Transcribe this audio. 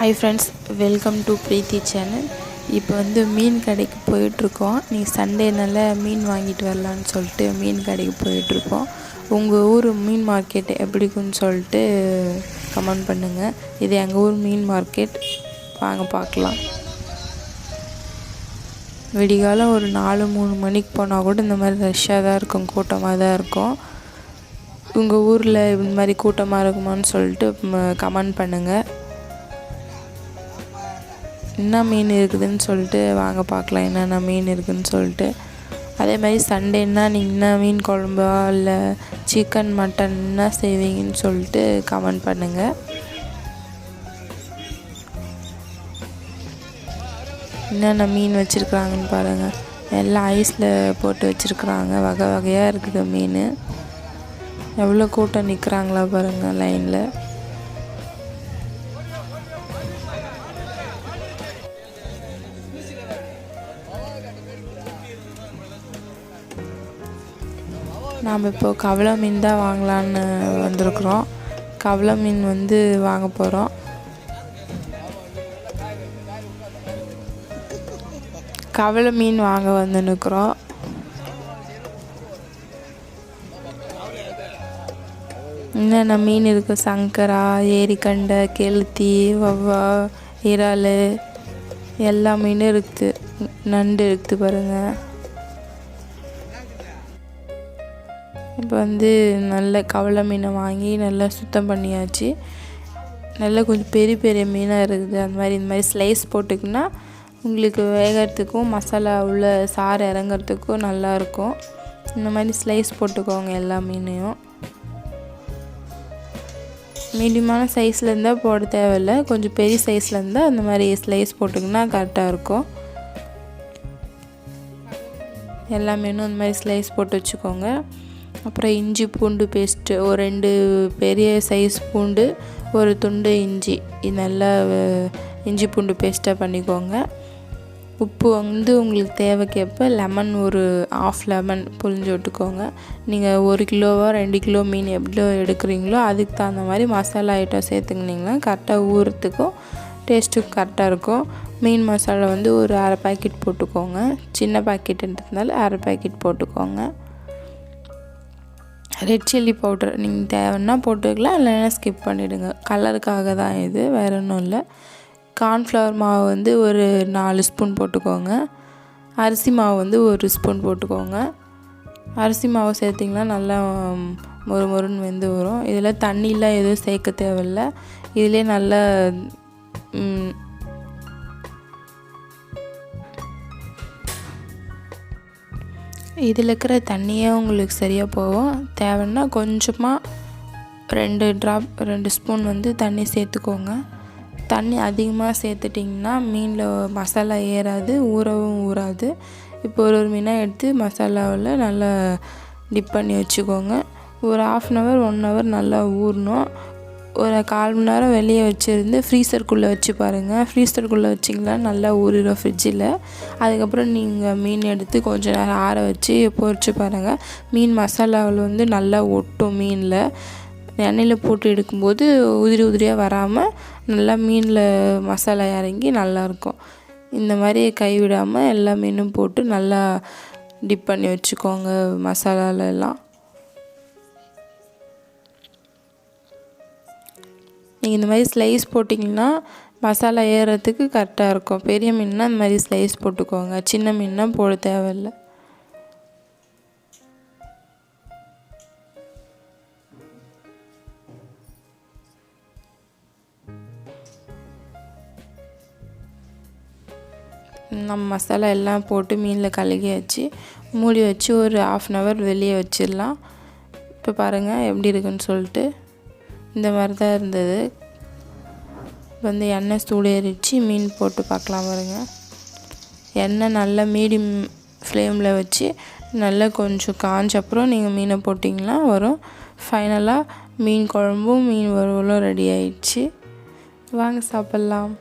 Hi friends welcome to Preethi channel இப்போ வந்து மீன் கடைக்கு போயிட்டுருக்கோம். நீ சண்டேனால மீன் வாங்கிட்டு வரலான்னு சொல்லிட்டு மீன் கடைக்கு போயிட்டுருக்கோம். உங்கள் ஊர் மீன் மார்க்கெட் எப்படி இருக்குன்னு சொல்லிட்டு கமெண்ட் பண்ணுங்கள் இது எங்கள் ஊர் மீன் மார்க்கெட். வாங்க பார்க்கலாம். விடிகாலம் ஒரு நாலு மூணு மணிக்கு போனால் கூட இந்த மாதிரி ரஷ்ஷாக தான் இருக்கும் கூட்டமாக தான் இருக்கும். உங்கள் ஊரில் இந்த மாதிரி கூட்டமாக இருக்குமான்னு சொல்லிட்டு கமெண்ட் பண்ணுங்கள் என்ன மீன் இருக்குதுன்னு சொல்லிட்டு வாங்க பார்க்கலாம். என்னென்ன மீன் இருக்குதுன்னு சொல்லிட்டு. அதே மாதிரி சண்டேன்னா நீங்கள் என்ன மீன் குழம்பா இல்லை சிக்கன் மட்டன் என்ன செய்வீங்கன்னு சொல்லிட்டு கமெண்ட் பண்ணுங்கள் என்னென்ன மீன் வச்சுருக்குறாங்கன்னு பாருங்கள் எல்லாம் ஐஸில் போட்டு வச்சுருக்குறாங்க. வகை வகையாக இருக்குது மீன். எவ்வளோ கூட்டம் நிற்கிறாங்களா பாருங்கள் லைனில் நாம் இப்போ கவலை மீன் தான் வாங்கலான்னு வந்திருக்குறோம். கவலை மீன் வந்து வாங்க போகிறோம் கவலை மீன் வாங்க வந்து நிற்கிறோம் என்னென்ன மீன் இருக்குது சங்கரா ஏரிக்கண்டை கெளுத்தி வவ்வா இறால் எல்லா மீனும் இருக்குது நண்டு இருக்குது பாருங்கள் இப்போ வந்து நல்ல கவலை மீனை வாங்கி நல்லா சுத்தம் பண்ணியாச்சு. நல்லா கொஞ்சம் பெரிய பெரிய மீனாக இருக்குது. அந்த மாதிரி இந்த மாதிரி ஸ்லைஸ் போட்டுக்குன்னா உங்களுக்கு வேகிறதுக்கும் மசாலா உள்ள சாறு இறங்குறதுக்கும் நல்லாயிருக்கும் இந்த மாதிரி ஸ்லைஸ் போட்டுக்கோங்க எல்லா மீனையும். மீடியமான சைஸில் இருந்தால் போட தேவையில்லை. கொஞ்சம் பெரிய சைஸில் இருந்தால் அந்த மாதிரி ஸ்லைஸ் போட்டிங்கன்னா கரெக்டாக இருக்கும். எல்லா மீனும் இந்த மாதிரி ஸ்லைஸ் போட்டு வச்சுக்கோங்க. அப்புறம் இஞ்சி பூண்டு பேஸ்ட்டு ஒரு ரெண்டு பெரிய சைஸ் பூண்டு ஒரு துண்டு இஞ்சி. இது நல்லா இஞ்சி பூண்டு பேஸ்ட்டாக பண்ணிக்கோங்க. உப்பு வந்து உங்களுக்கு தேவைக்கேற்ப லெமன் ஒரு ஆஃப் லெமன் புழிஞ்சு விட்டுக்கோங்க. நீங்கள் ஒரு கிலோவோ ரெண்டு கிலோ மீன் எவ்வளோ எடுக்கிறீங்களோ அதுக்கு தகுந்த மாதிரி மசாலா ஐட்டம் சேர்த்துக்கினீங்கன்னா கரெக்டாக ஊறத்துக்கும் டேஸ்ட்டுக்கும் கரெக்டாக இருக்கும். மீன் மசாலா வந்து ஒரு அரை பாக்கெட் போட்டுக்கோங்க. சின்ன பாக்கெட்டுன்றதுனால அரை பாக்கெட் போட்டுக்கோங்க. ரெட் சில்லி பவுடர் நீங்கள் தேவைன்னா போட்டுக்கலாம் இல்லைன்னா ஸ்கிப் பண்ணிவிடுங்க கலருக்காக தான் இது வேறு ஒன்றும் இல்லை. கார்ன்ஃப்ளவர் மாவு வந்து ஒரு நாலு ஸ்பூன் போட்டுக்கோங்க. அரிசி மாவு வந்து ஒரு ஸ்பூன் போட்டுக்கோங்க. அரிசி மாவு சேர்த்திங்கன்னா நல்லா மொறு மொறுன்னு வெந்து வரும். இதில் தண்ணியெலாம் எதுவும் சேர்க்க தேவையில்ல. இதிலே நல்லா இதில் இருக்கிற தண்ணியே உங்களுக்கு சரியாக போகும். தேவைன்னா கொஞ்சமாக ரெண்டு ட்ராப் ரெண்டு ஸ்பூன் வந்து தண்ணி சேர்த்துக்கோங்க. தண்ணி அதிகமாக சேர்த்துட்டிங்கன்னா மீனில் மசாலா ஏறாது ஊறவும் ஊறாது. இப்போ ஒரு ஒரு மீனாக எடுத்து மசாலாவில் நல்லா டிப் பண்ணி வச்சுக்கோங்க. ஒரு half an hour one hour நல்லா ஊறணும். ஒரு கால் மணி நேரம் வெளியே வச்சுருந்து ஃப்ரீசருக்குள்ளே வச்சு பாருங்கள் ஃப்ரீசருக்குள்ளே வச்சிங்கன்னா நல்லா ஊறிடும் ஃப்ரிட்ஜில் அதுக்கப்புறம் நீங்கள் மீன் எடுத்து கொஞ்சம் நேரம் ஆற வச்சு பொறிச்சு பாருங்கள் மீன் மசாலாவில் வந்து நல்லா ஒட்டும் மீனில். எண்ணெயில் போட்டு எடுக்கும்போது உதிரி உதிரியாக வராமல் நல்லா மீனில் மசாலா இறங்கி நல்லாயிருக்கும் இந்த மாதிரி கைவிடாமல் எல்லா மீனும் போட்டு நல்லா டிப் பண்ணி வச்சுக்கோங்க மசாலாலெல்லாம் நீங்கள் இந்த மாதிரி ஸ்லைஸ் போட்டிங்கன்னா மசாலா ஏறுறதுக்கு கரெக்டாக இருக்கும். பெரிய மீன்னா இந்த மாதிரி ஸ்லைஸ் போட்டுக்கோங்க. சின்ன மீன்னா போட தேவையில்லை. நம்ம மசாலா எல்லாம் போட்டு மீனில் கழுகியாச்சு. மூடி வச்சு ஒரு ஆஃப் அன் ஹவர் வெளியே வச்சிடலாம். இப்போ பாருங்கள் எப்படி இருக்குன்னு சொல்லிட்டு. இந்த மாதிரி தான் இருந்தது. வந்து எண்ணெய் சூடேறிச்சு மீன் போட்டு பார்க்கலாம் பாருங்க. எண்ணெய் நல்லா மீடியம் ஃப்ளேமில் வச்சு நல்லா கொஞ்சம் காஞ்ச அப்புறம் நீங்கள் மீனை போட்டிங்கன்னா வரும். ஃபைனலாக மீன் குழம்பும் மீன் வறுவலும் ரெடி ஆயிடுச்சு. வாங்க சாப்பிட்லாம்.